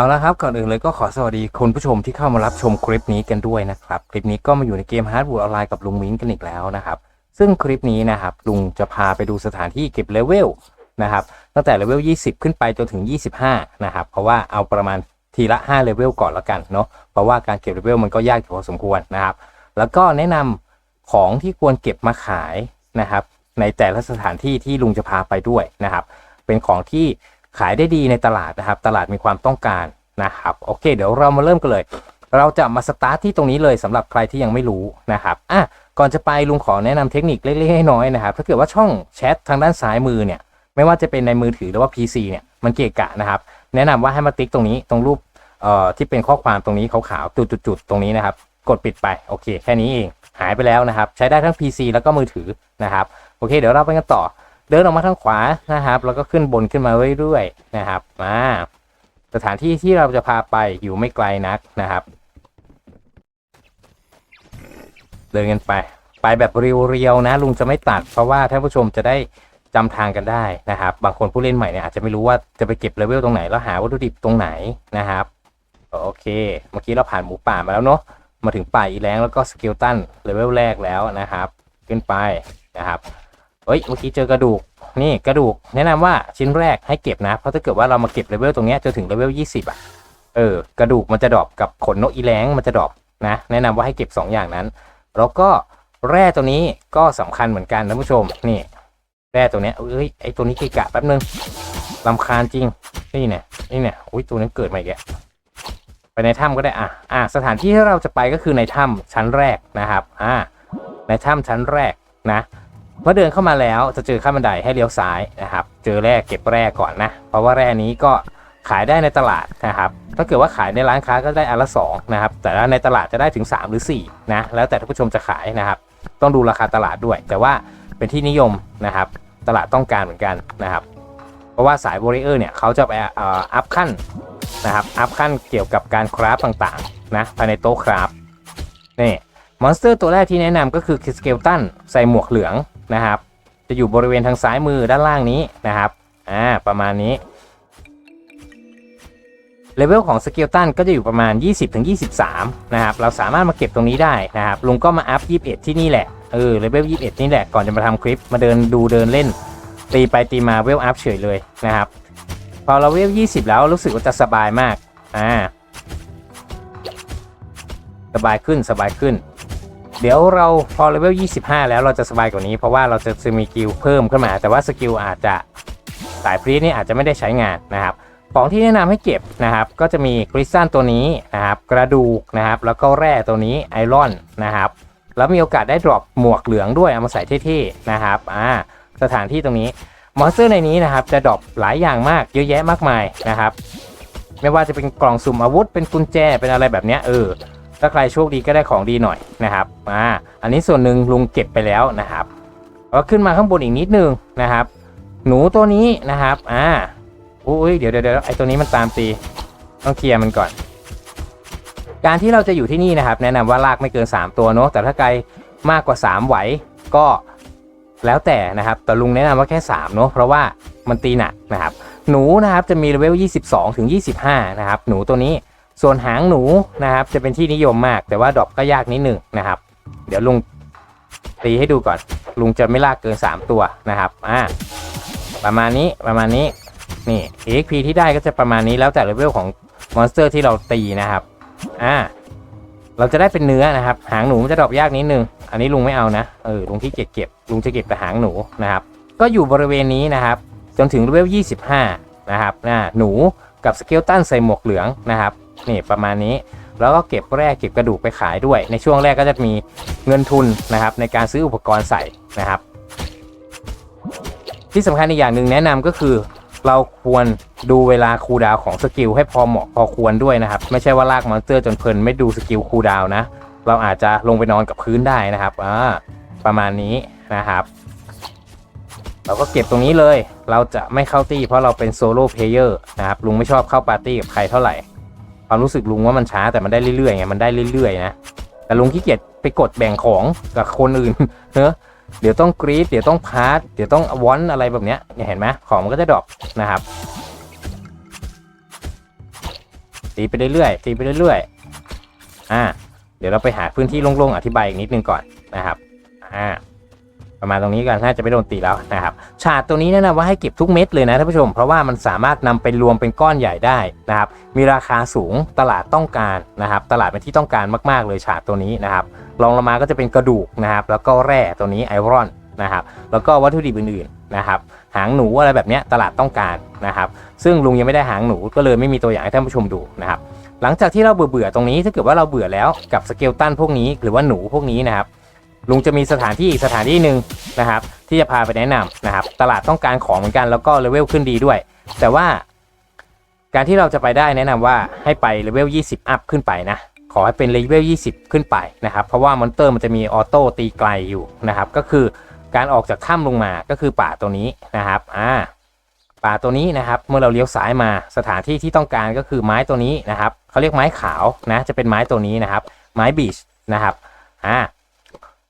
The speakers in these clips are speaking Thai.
เอาละครับก่อนอื่นเลยก็ขอสวัสดีคุณผู้ชมที่เข้ามารับชมคลิปนี้กันด้วยนะครับคลิปนี้ก็มาอยู่ในเกม Hardwood ออนไลน์กับลุงมิ้นกันอีกแล้วนะครับซึ่งคลิปนี้นะครับลุงจะพาไปดูสถานที่เก็บเลเวลนะครับตั้งแต่เลเวล 20 ขึ้นไปจนถึง 25 นะครับ เพราะว่าเอาประมาณทีละ 5 เลเวลก่อนแล้วกันเนาะเพราะว่าการเก็บเลเวลมันก็ยากพอสมควรนะครับ แล้วก็แนะนำของที่ควรเก็บมาขายนะครับ ในแต่ละสถานที่ที่ลุงจะพาไปด้วยนะครับ เป็นของที่ ขายได้ดีในตลาดนะครับ ตลาดมีความต้องการนะครับ โอเค เดี๋ยวเรามาเริ่มกันเลย เราจะมาสตาร์ทที่ตรงนี้เลยสำหรับใครที่ยังไม่รู้นะครับอะก่อนจะไปลุงขอแนะนำเทคนิคเล็กๆน้อยๆนะครับถ้าเกิดว่าช่องแชททางด้านซ้ายมือเนี่ย ไม่ว่าจะเป็นในมือถือหรือว่า PC เนี่ยมันเกะกะนะครับ แนะนำว่าให้มาติ๊กตรงนี้ตรงรูปเอ่อที่เป็นข้อความตรงนี้ขาวๆจุดๆๆตรงนี้นะครับ กดปิดไปโอเค แค่นี้เองหายไปแล้วนะครับ ใช้ได้ทั้ง PC แล้วก็มือถือนะครับ โอเค เดี๋ยวเราไปกันต่อ เดินออกมาทางขวานะครับ แล้วก็ขึ้นบนขึ้นมาเรื่อยๆนะครับมาสถานที่ที่เราจะพาไปอยู่ไม่ไกลนักนะครับ เดินกันไป ไปแบบเรียวๆนะ ลุงจะไม่ตัด เพราะว่าท่านผู้ชมจะได้จำทางกันได้นะครับ บางคนผู้เล่นใหม่เนี่ยอาจจะไม่รู้ว่าจะไปเก็บเลเวลตรงไหนแล้วหาวัตถุดิบตรงไหนนะครับโอเค เมื่อกี้เราผ่านหมูป่ามาแล้วเนาะมาถึงป่าอีแรงแล้วก็สเกลตันเลเวลแรกแล้วนะครับ ขึ้นไปนะครับ เฮ้ยเมื่อกี้เจอกระดูกนี่กระดูก แนะนำว่าชิ้นแรกให้เก็บนะ เพราะถ้าเกิดว่าเรามาเก็บเลเวลตรงนี้จนถึงเลเวล20 อะ เออกระดูกมันจะดรอปกับขนนกอีแรงมันจะดรอปนะ แนะนำว่าให้เก็บ 2 อย่างนั้น แล้วก็แร่ตัวนี้ก็สำคัญเหมือนกันท่านผู้ชมนี่แร่ตัวนี้เอ้ยไอตัวนี้กะกะแป๊บนึงลำคาญจริงนี่เนี่ยนี่เนี่ยอุ้ยตัวนี้เกิดมาอีกแล้วไปในถ้ำก็ได้อะอะสถานที่ที่เราจะไปก็คือในถ้ำชั้นแรกนะครับอ่าในถ้ำชั้นแรกนะ เมื่อเดินเข้ามาแล้วจะเจอขั้นบันไดให้เลี้ยวซ้ายนะครับ เจอแร่เก็บแร่ก่อนนะ เพราะว่าแร่นี้ก็ขายได้ในตลาดนะครับ ถ้าเกิดว่าขายในร้านค้าก็ได้อันละสองนะครับ แต่ว่าในตลาดจะได้ถึง 3 หรือ 4 นะ แล้วแต่ท่านผู้ชมจะขายนะครับ ต้องดูราคาตลาดด้วย แต่ว่าเป็นที่นิยมนะครับ ตลาดต้องการเหมือนกันนะครับ เพราะว่าสายวอริเออร์เนี่ยเขาจะไปอ,อัพขั้นนะครับ อัพขั้นเกี่ยวกับการคราฟต่างๆนะภายในโต๊ะคราฟนี่ มอนสเตอร์ตัวแรกที่แนะนำก็คือสเกลตันใส่หมวกเหลือง นะครับ จะอยู่บริเวณทางซ้ายมือด้านล่างนี้นะครับอ่าประมาณนี้เลเวลของสเกลตันก็จะอยู่ประมาณ 20-23 นะครับ เราสามารถมาเก็บตรงนี้ได้นะครับ ลุงก็มาอัพ 21 ที่นี่แหละ เออ เลเวล 21 นี่แหละ ก่อนจะมาทำคลิป มาเดินดูเดินเล่น ตีไปตีมาเวลอัพเฉยเลยนะครับ พอเราเวล 20 แล้วรู้สึกว่าจะสบายมาก อ่า สบายขึ้นสบายขึ้น เดี๋ยวเราพอเลเวล 25 แล้วเราจะสบายกว่านี้เพราะว่าเราจะมีสกิลเพิ่มขึ้นมา แต่ว่าสกิลอาจจะสายพรีนี่อาจจะไม่ได้ใช้งานนะครับ ของที่แนะนำให้เก็บนะครับ ก็จะมีคริสตัลตัวนี้นะครับ กระดูกนะครับ แล้วก็แร่ตัวนี้ไอรอนนะครับ แล้วมีโอกาสได้ดรอปหมวกเหลืองด้วยเอามาใส่เท่ๆนะครับอ่าสถานที่ตรงนี้มอนสเตอร์ในนี้นะครับ จะดรอปหลายอย่างมากเยอะแยะมากมายนะครับ ไม่ว่าจะเป็นกล่องสุ่มอาวุธเป็นกุญแจเป็นอะไรแบบเนี้ยเออ ถ้าใครโชคดีก็ได้ของดีหน่อยนะครับอ่าอันนี้ส่วนหนึ่งลุงเก็บไปแล้วนะครับแล้วขึ้นมาข้างบนอีกนิดนึงนะครับ หนูตัวนี้นะครับอ่าอุ้ยเดี๋ยวเดี๋ยวไอตัวนี้มันตามตีต้องเคลียร์มันก่อน การที่เราจะอยู่ที่นี่นะครับ แนะนำว่าลากไม่เกิน 3 ตัวเนอะแต่ถ้าไกลมากกว่า 3 ไหวก็แล้วแต่นะครับแต่ลุงแนะนำว่าแค่3เนอะเพราะว่ามันตีหนักนะครับ หนูนะครับจะมีเลเวล 22 ถึง 25 นะครับ หนูตัวนี้ ส่วนหางหนูนะครับ จะเป็นที่นิยมมาก แต่ว่าดอปก็ยากนิดหนึ่งนะครับ เดี๋ยวลุงตีให้ดูก่อน ลุงจะไม่ลากเกิน 3 ตัวนะครับอ่าประมาณนี้ประมาณนี้นี่ EXP ที่ได้ก็จะประมาณนี้แล้วแต่เลเวลของมอนสเตอร์ที่เราตีนะครับอ่าเราจะได้เป็นเนื้อนะครับ หางหนูมันจะดรอปยากนิดนึง อันนี้ลุงไม่เอานะเออลุงที่เก็บเก็บลุงจะเก็บแต่หางหนูนะครับ ก็อยู่บริเวณนี้นะครับ จนถึงเลเวล 25 นะครับนะหนูกับสเกลตันใส่หมวกเหลืองนะครับ นี่ประมาณนี้ แล้วก็เก็บแร่เก็บกระดูกไปขายด้วย ในช่วงแรกก็จะมีเงินทุนนะครับในการซื้ออุปกรณ์ใส่นะครับ ที่สำคัญอีกอย่างหนึ่งแนะนำก็คือ เราควรดูเวลาคูดาวของสกิลให้พอเหมาะพอควรด้วยนะครับ ไม่ใช่ว่าลากมอนสเตอร์จนเพลินไม่ดูสกิลคูดาวน์นะเราอาจจะลงไปนอนกับพื้นได้นะครับอ่าประมาณนี้นะครับเราก็เก็บตรงนี้เลย เราจะไม่เข้าตี้เพราะเราเป็นโซโล่เพลเยอร์นะครับ ลุงไม่ชอบเข้าปาร์ตี้กับใครเท่าไหร่ ความรู้สึกลุงว่ามันช้าแต่มันได้เรื่อยๆไงมันได้เรื่อยๆนะแต่ลุงขี้เกียจไปกดแบ่งของกับคนอื่นเนอะเดี๋ยวต้องกรีดเดี๋ยวต้องพาร์ทเดี๋ยวต้องวอนอะไรแบบเนี้ยเนี่ยเห็นไหมของมันก็จะดรอปนะครับตีไปเรื่อยๆตีไปเรื่อยๆอ่าเดี๋ยวเราไปหาพื้นที่โล่งๆอธิบายอีกนิดนึงก่อนนะครับอ่า ประมาณตรงนี้กันน่าจะไม่โดนตีแล้วนะครับฉาดตัวนี้แนะนำว่าให้เก็บทุกเม็ดเลยนะท่านผู้ชม เพราะว่ามันสามารถนำไปรวมเป็นก้อนใหญ่ได้นะครับมีราคาสูงตลาดต้องการนะครับ ตลาดเป็นที่ต้องการมากๆเลยฉาดตัวนี้นะครับรองลงมาก็จะเป็นกระดูกนะครับ แล้วก็แร่ตัวนี้ไอรอนนะครับ แล้วก็วัตถุดิบอื่นๆนะครับ หางหนูอะไรแบบเนี้ยตลาดต้องการนะครับ ซึ่งลุงยังไม่ได้หางหนูก็เลยไม่มีตัวอย่างให้ท่านผู้ชมดูนะครับ หลังจากที่เราเบื่อๆตรงนี้ถ้าเกิดว่าเราเบื่อแล้วกับสเกลตันพวกนี้หรือว่าหนูพวกนี้นะครับ ลุงจะมีสถานที่อีกสถานที่หนึ่งนะครับ ที่จะพาไปแนะนำนะครับ ตลาดต้องการของเหมือนกันแล้วก็เลเวลขึ้นดีด้วย แต่ว่า การที่เราจะไปได้แนะนำว่าให้ไปเลเวล 20 อัพขึ้นไปนะ ขอให้เป็นเลเวล 20 ขึ้นไปนะครับ เพราะว่ามอนเตอร์มันจะมีออโต้ตีไกลอยู่นะครับ ก็คือการออกจากถ้ำลงมาก็คือป่าตัวนี้นะครับอ่าป่าตัวนี้นะครับ เมื่อเราเลี้ยวซ้ายมาสถานที่ที่ต้องการก็คือไม้ตัวนี้นะครับเขาเรียกไม้ขาวนะจะเป็นไม้ตัวนี้นะครับ ไม้บีชนะครับอ่า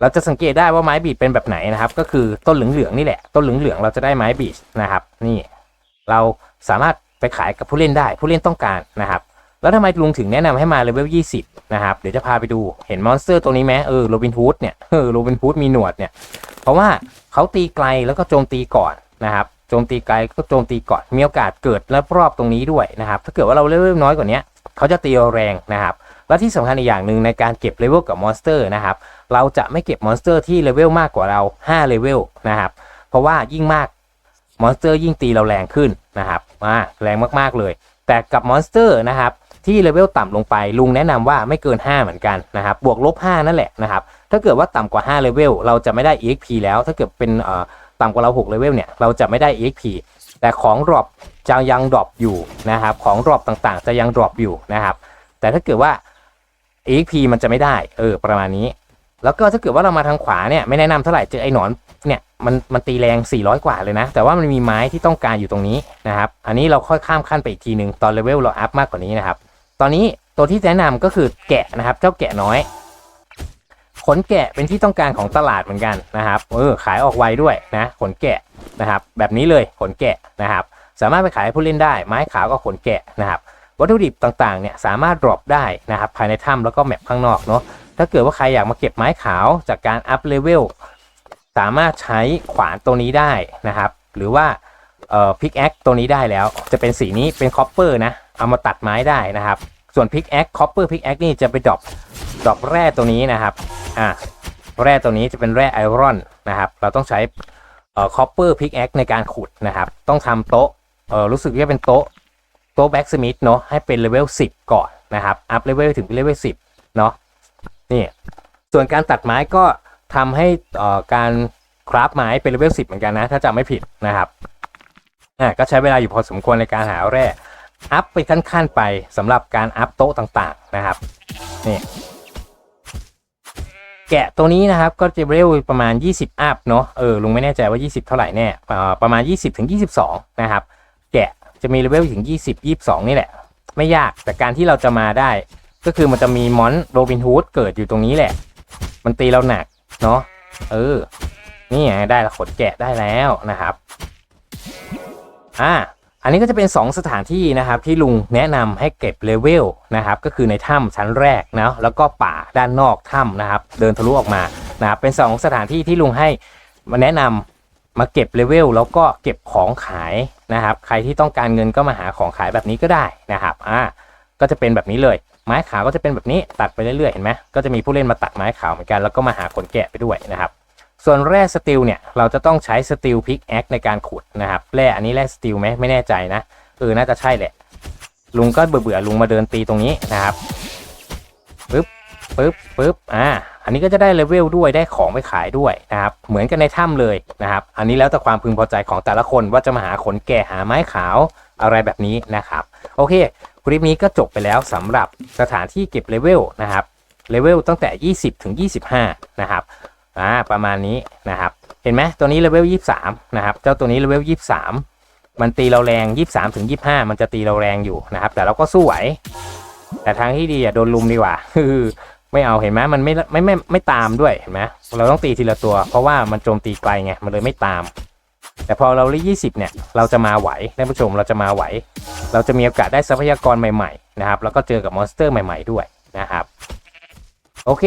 เราจะสังเกตได้ว่าไม้บีดเป็นแบบไหนนะครับ ก็คือต้นเหลืองๆนี่แหละ ต้นเหลืองๆเราจะได้ไม้บีดนะครับ นี่เราสามารถไปขายกับผู้เล่นได้ผู้เล่นต้องการนะครับ แล้วทำไมลุงถึงแนะนำให้มาเลเวล20 นะครับ เดี๋ยวจะพาไปดูเห็นมอนสเตอร์ตัวนี้ไหมเออโรบินฮูดเนี่ยเออโรบินฮูดมีหนวดเนี่ย เพราะว่าเขาตีไกลแล้วก็โจมตีก่อนนะครับโจมตีไกลก็โจมตีก่อนมีโอกาสเกิดและรอบตรงนี้ด้วยนะครับ ถ้าเกิดว่าเราเลเวลน้อยกว่านี้เขาจะตีแรงนะครับ และที่สำคัญอีกอย่างหนึ่งในการเก็บเลเวลกับมอนสเตอร์นะครับ เราจะไม่เก็บมอนสเตอร์ที่เลเวลมากกว่าเรา5เลเวลนะครับ เพราะว่ายิ่งมากมอนสเตอร์ยิ่งตีเราแรงขึ้นนะครับมาแรงมากๆเลย แต่กับมอนสเตอร์นะครับที่เลเวลต่ำลงไปลุงแนะนำว่าไม่เกิน 5 เหมือนกันนะครับบวกลบ 5 นั่นแหละนะครับถ้าเกิดว่าต่ำกว่า 5 เลเวลเราจะไม่ได้ EXP แล้วถ้าเกิดเป็นต่ำกว่าเรา 6 เลเวลเนี่ยเราจะไม่ได้ EXP แต่ของดรอปจะยังดรอปอยู่นะครับของดรอปต่างๆ จะยังดรอปอยู่นะครับแต่ถ้าเกิดว่า EXP มันจะไม่ได้เออประมาณนี้ แล้วก็ถ้าเกิดว่าเรามาทางขวาเนี่ยไม่แนะนำเท่าไหร่เจอไอ้หนอนเนี่ยมันมันตีแรง 400 กว่าเลยนะ แต่ว่ามันมีไม้ที่ต้องการอยู่ตรงนี้นะครับ อันนี้เราค่อยข้ามขั้นไปอีกทีหนึ่งตอนเลเวลเราอัพมากกว่านี้นะครับ ตอนนี้ตัวที่แนะนำก็คือแกะนะครับ เจ้าแกะน้อยขนแกะเป็นที่ต้องการของตลาดเหมือนกันนะครับ เออขายออกไวด้วยนะขนแกะนะครับ แบบนี้เลยขนแกะนะครับ สามารถไปขายให้ผู้เล่นได้ ไม้ขาวก็ขนแกะนะครับ วัตถุดิบต่างๆเนี่ยสามารถดรอปได้นะครับ ภายในถ้ำแล้วก็แมปข้างนอกเนาะ ถ้าเกิดว่าใครอยากมาเก็บไม้ขาวจากการอัพเลเวลสามารถใช้ขวานตัวนี้ได้นะครับ หรือว่าพิกแอคตัวนี้ได้แล้ว จะเป็นสีนี้เป็นคอปเปอร์นะ เอามาตัดไม้ได้นะครับ ส่วนพิกแอคคอปเปอร์พิกแอคนี่จะไปดรอปดรอปแร่ตัวนี้นะครับอ่าแร่ตัวนี้จะเป็นแร่ไอรอนนะครับ เราต้องใช้คอปเปอร์พิกแอคในการขุดนะครับ ต้องทำโต๊ะเออรู้สึกว่าเป็นโต๊ะโต๊ะแบ็กสมิธเนาะให้เป็นเลเวล10 ก่อนนะครับ อัพเลเวลถึงเลเวล10 เนาะ นี่ส่วนการตัดไม้ก็ทำให้การคราฟไม้เป็นเลเวล10เหมือนกันนะ ถ้าจำไม่ผิดนะครับอ่าก็ใช้เวลาอยู่พอสมควรในการหาแร่อัพไปขั้นๆไปสำหรับการอัพโต๊ะต่างๆนะครับนี่แกะตัวนี้นะครับก็จะเร็วประมาณ 20 อัพเนาะเออลุงไม่แน่ใจว่า 20 เท่าไหร่แน่อ่าประมาณ 20ถึง22 นะครับ แกะจะมีเลเวลถึง 20 22 นี่แหละ ไม่ยากแต่การที่เราจะมาได้ ก็คือมันจะมีมอนโรบินฮูดเกิดอยู่ตรงนี้แหละ มันตีเราหนักเนาะเออ นี่ไงได้ละขนแกะได้แล้วนะครับอ่าอันนี้ก็จะเป็น 2 สถานที่นะครับที่ลุงแนะนำให้เก็บเลเวลนะครับก็คือในถ้ำชั้นแรกนะแล้วก็ป่าด้านนอกถ้ำนะครับ เดินทะลุออกมานะครับเป็น 2 สถานที่ที่ลุงให้มาแนะนำมาเก็บเลเวลแล้วก็เก็บของขายนะครับ ใครที่ต้องการเงินก็มาหาของขายแบบนี้ก็ได้นะครับอ่าก็จะเป็นแบบนี้เลย ไม้ขาวก็จะเป็นแบบนี้ตัดไปเรื่อยๆเห็นไหมก็จะมีผู้เล่นมาตัดไม้ขาวเหมือนกันแล้วก็มาหาขนแกะไปด้วยนะครับ ส่วนแร่สตีลเนี่ยเราจะต้องใช้สตีลพิกแอคในการขุดนะครับแร่อันนี้แร่สตีลไหมไม่แน่ใจนะเออน่าจะใช่แหละ ลุงก็เบื่อเบื่อๆลุงมาเดินตีตรงนี้นะครับปึ๊บปึ๊บปึ๊บอ่าอันนี้ก็จะได้เลเวลด้วยได้ของไปขายด้วยนะครับ เหมือนกันในถ้ำเลยนะครับ อันนี้แล้วแต่ความพึงพอใจของแต่ละคนว่าจะมาหาขนแก่หาไม้ขาวอะไรแบบนี้นะครับ โอเค คลิปนี้ก็จบไปแล้วสำหรับสถานที่เก็บเลเวลนะครับเลเวลตั้งแต่ 20 ถึง 25 นะครับอ่าประมาณนี้นะครับ เห็นไหมตัวนี้เลเวลยี่สามนะครับ เจ้าตัวนี้เลเวลยี่สามมันตีเราแรงยี่สามถึงยี่ห้ามันจะตีเราแรงอยู่นะครับ แต่เราก็สู้ไหว แต่ทางที่ดีอะโดนลุมดีกว่าคือไม่เอาเห็นไหมมันไม่ไม่ไม่ไม่ตามด้วยเห็นไหมเราต้องตีทีละตัว เพราะว่ามันโจมตีไกลไงมันเลยไม่ตาม แต่พอเราเลยี่สิบเนี่ยเราจะมาไหวท่านผู้ชมเราจะมาไหวเราเราจะมีโอกาสได้ทรัพยากรใหม่ๆนะครับแล้วก็เจอกับมอนสเตอร์ใหม่ ๆด้วยนะครับ โอเค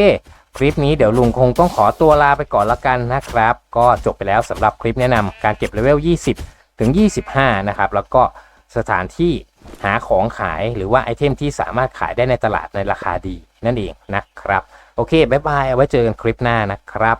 คลิปนี้เดี๋ยวลุงคงต้องขอตัวลาไปก่อนละกันนะครับ ก็จบไปแล้วสำหรับคลิปแนะนำการเก็บเลเวล 20 ถึง 25 นะครับ แล้วก็สถานที่หาของขายหรือว่าไอเทมที่สามารถขายได้ในตลาดในราคาดีนั่นเองนะครับ โอเค บ๊ายบาย เอาไว้เจอกันคลิปหน้านะครับ